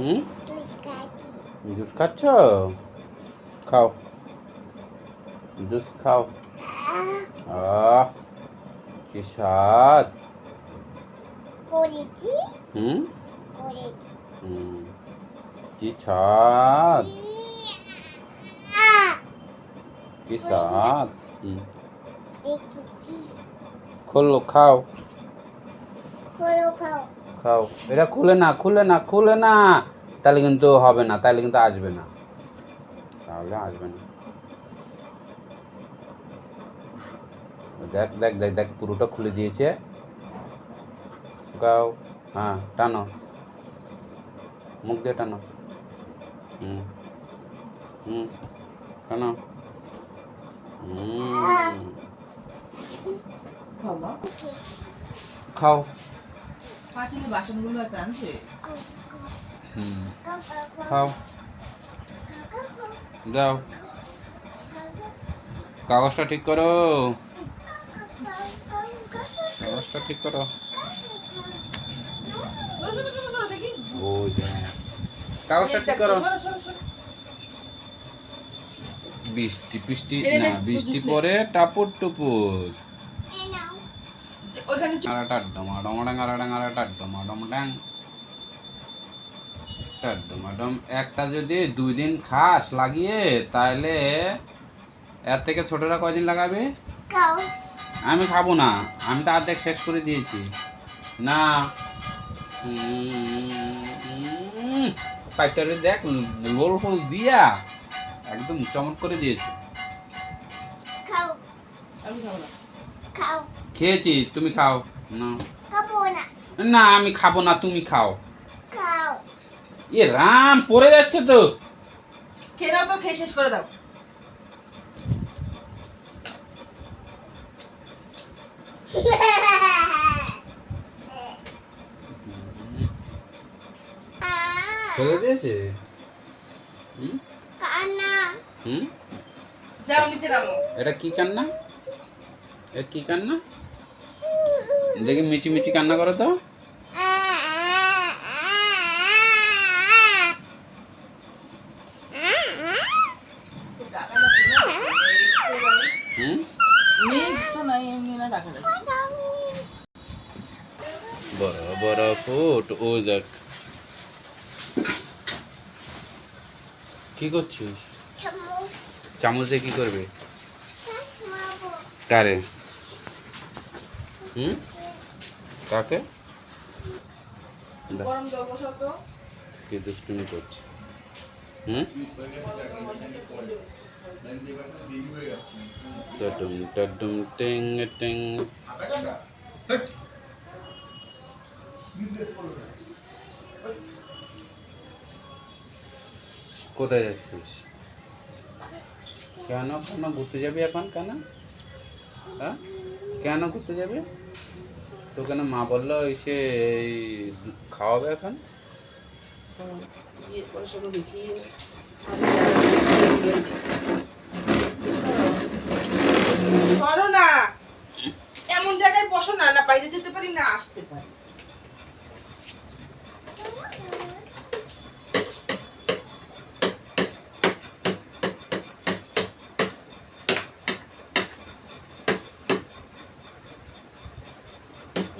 হুম? Juice খাচ্ছি? খাও। Juice খাও। আহ কি স্বাদ? করেছি হুম? হুম। কি স্বাদ? কি স্বাদ? হুম। খোলো খাও। খাও। এটা খুলে না খুলে না খুলে না। তাহলে কিন্তু হবে না তাহলে কিন্তু আসবে না। তাহলে আসবে না। দেখ দেখ দেখ দেখ পুরোটা খুলে দিয়েছে। গাও হ্যাঁ টানো। মুখ দিয়ে টানো। হুম। হুম। টানো। হুম। খাও। পাঁচিলে বাসনগুলো আছে আনছে হুম খাও। যাও। কাগজটা ঠিক করো। কাগজটা ঠিক করো। কাগজটা ঠিক করো। বৃষ্টি বৃষ্টি, না, বৃষ্টি পরে টাপুর টুপুর। ওইখানে আরাটা ডমা ডমডাং আরাডাং আরাটা ডমা ডমডাং ডমাডম একটা যদি দুই দিন খাস লাগিয়ে তাহলে এর থেকে ছোটরা কয়দিন লাগাবে? আমি খাব না আমি তো অর্ধেক শেষ করে দিয়েছি। না। পাইকারি দেখ রোল ফোল দিয়া একদম চমৎ করে দিয়েছে। খাও আমি খাব না। খাও খেয়েছি তুমি খাও। না। না। না আমি খাব না তুমি খাও। খাও। এ রাম পড়ে যাচ্ছে তো। খেয়ে নাও তো খেয়ে শেষ করে দাও। ফেলে দিয়েছে? হুম? হুম? যাও নিচে নামো। এটা কি কান্না? এটা কি কান্না? দেখি মিচি মিচি কান্না করো তো। বড় বড় ফুট ও কি করছিস? চামচ দিয়ে কি করবে? কারে? হুম? কাকে? কি দুষ্টুমি করছে? হুম? টডুম টডুম টিং টিং। কোথায় যাচ্ছিস? কেন? কেন ঘুরতে যাবি এখন? কেন? হ্যাঁ? কেন ঘুরতে যাবি? তো কেন মা বলল এসে এই খাওয়াবে এখন? সরো না। এমন জায়গায় বসো না না বাইরে যেতে পারি, না আসতে পারি।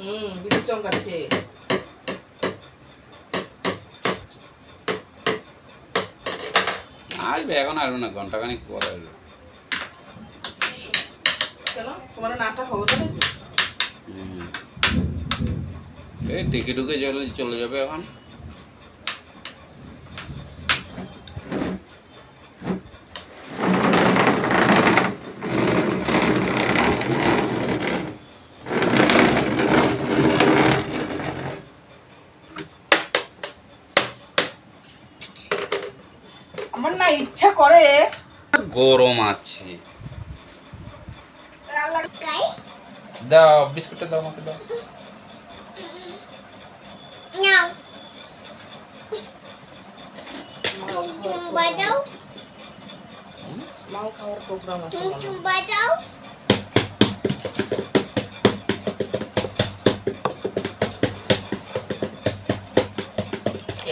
হুম বিদ্যুৎ চমকাচ্ছে আসবে এখন আসবে না ঘন্টাখানিক পরে আসবে কেন তোমার নাচা খবর। এই চলে চলে যাবে এখন আমার না ইচ্ছা করে। গরম আছে। দাও বিস্কুটটা দাও আমাকে দাও। বাজাও। মাল খাওয়ার প্রোগ্রাম আছে চুম চুম। বাজাও।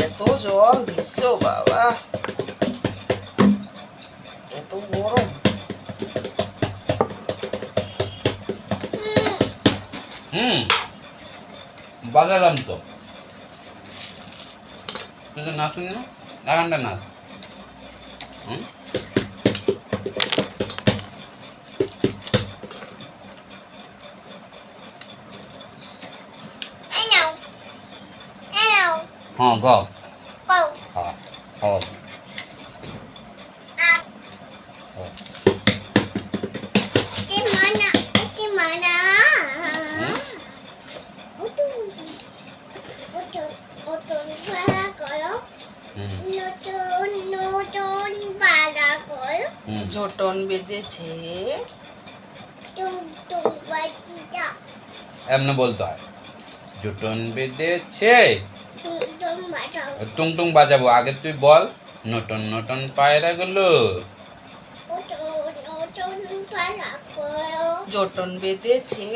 এত জল দিচ্ছ বাবা। হুম। বাজালাম তো। তুই তো নাচুন না? লাগানটা নাচ। হুম? হ্যাঁ গাও কও হ্যাঁ হ্যাঁ আপ কি মানা কি মানা ওটো ওটো ওটো ভাড়া করো হুম নতুন নতুন ভাড়া জটন বেঁধেছে। এমনি বলতে হয়। জুটন বেঁধেছে। টুং টুং বাজাবো। আগে তুই বল নতুন নতুন পায়রা গুলো জটন বেঁধেছে।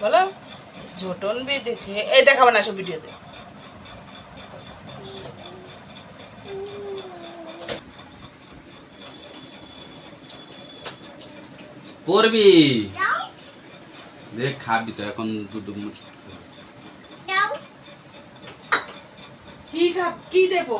বলো জটন বেঁধেছে। এই দেখাবো না সব ভিডিওতে। পড়বি দেখ খাবি তো এখন দুটো মুচ কি খাব কি দেবো?